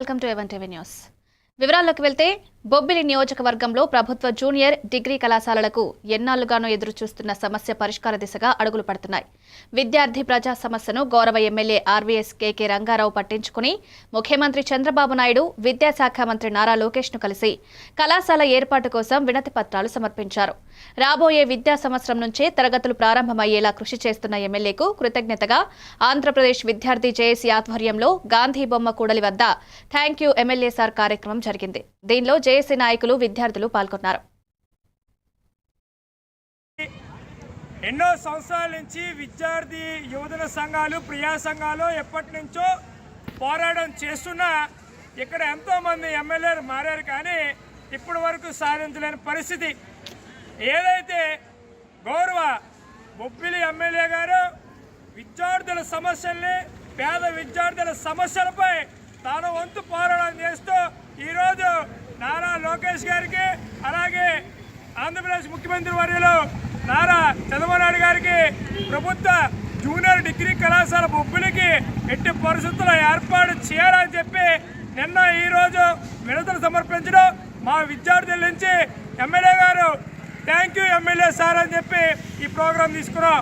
Welcome to ఎవన్ TV news వివరాల్లోకి వెళ్తే బొబ్బిలి నియోజకవర్గంలో ప్రభుత్వ జూనియర్ డిగ్రీ కళాశాలలకు ఎన్నాళ్ళుగానో ఎదురుచూస్తున్న సమస్య పరిష్కార దిశగా అడుగులు పడుతున్నాయి. విద్యార్థి ప్రజా సమస్యను గౌరవ ఎమ్మెల్యే ఆర్వీఎస్ కేకే రంగారావు పట్టించుకుని ముఖ్యమంత్రి చంద్రబాబు నాయుడు విద్యాశాఖ మంత్రి నారా లోకేష్ను కలిసి కళాశాల ఏర్పాటు కోసం వినతి పత్రాలు సమర్పించారు. రాబోయే విద్యా సంవత్సరం నుంచే తరగతులు ప్రారంభమయ్యేలా కృషి చేస్తున్న ఎమ్మెల్యేకు కృతజ్ఞతగా ఆంధ్రప్రదేశ్ విద్యార్థి జేఏసీ ఆధ్వర్యంలో గాంధీ బొమ్మ కూడలి వద్ద థ్యాంక్ యూ ఎమ్మెల్యే సార్ కార్యక్రమం జరిగింది. దీనిలో జేఏసీ నాయకులు విద్యార్థులు పాల్గొన్నారు. ఎన్నో సంవత్సరాల నుంచి విద్యార్థి యువజన సంఘాలు ప్రియా సంఘాలు ఎప్పటి నుంచో పోరాటం చేస్తున్నా ఇక్కడ ఎంతోమంది ఎమ్మెల్యేలు మారారు కానీ ఇప్పటి వరకు సాధించలేని పరిస్థితి. ఏదైతే గౌరవ బొబ్బిలి ఎమ్మెల్యే గారు విద్యార్థుల సమస్యల్ని పేద విద్యార్థుల సమస్యలపై తాను వంతు పోరాటం చేస్తూ ఈరోజు నారా లోకేష్ గారికి అలాగే ఆంధ్రప్రదేశ్ ముఖ్యమంత్రి వర్యులు నారా చంద్రబాబు గారికి ప్రభుత్వ జూనియర్ డిగ్రీ కళాశాల బొబ్బులకి ఎట్టి పరిస్థితుల్లో ఏర్పాటు చేయాలని చెప్పి నిన్న ఈరోజు వినతులు సమర్పించడం మా విద్యార్థుల నుంచి ఎమ్మెల్యే గారు థ్యాంక్ యూ ఎమ్మెల్యే సార్ అని చెప్పి ఈ ప్రోగ్రాం తీసుకున్నాం.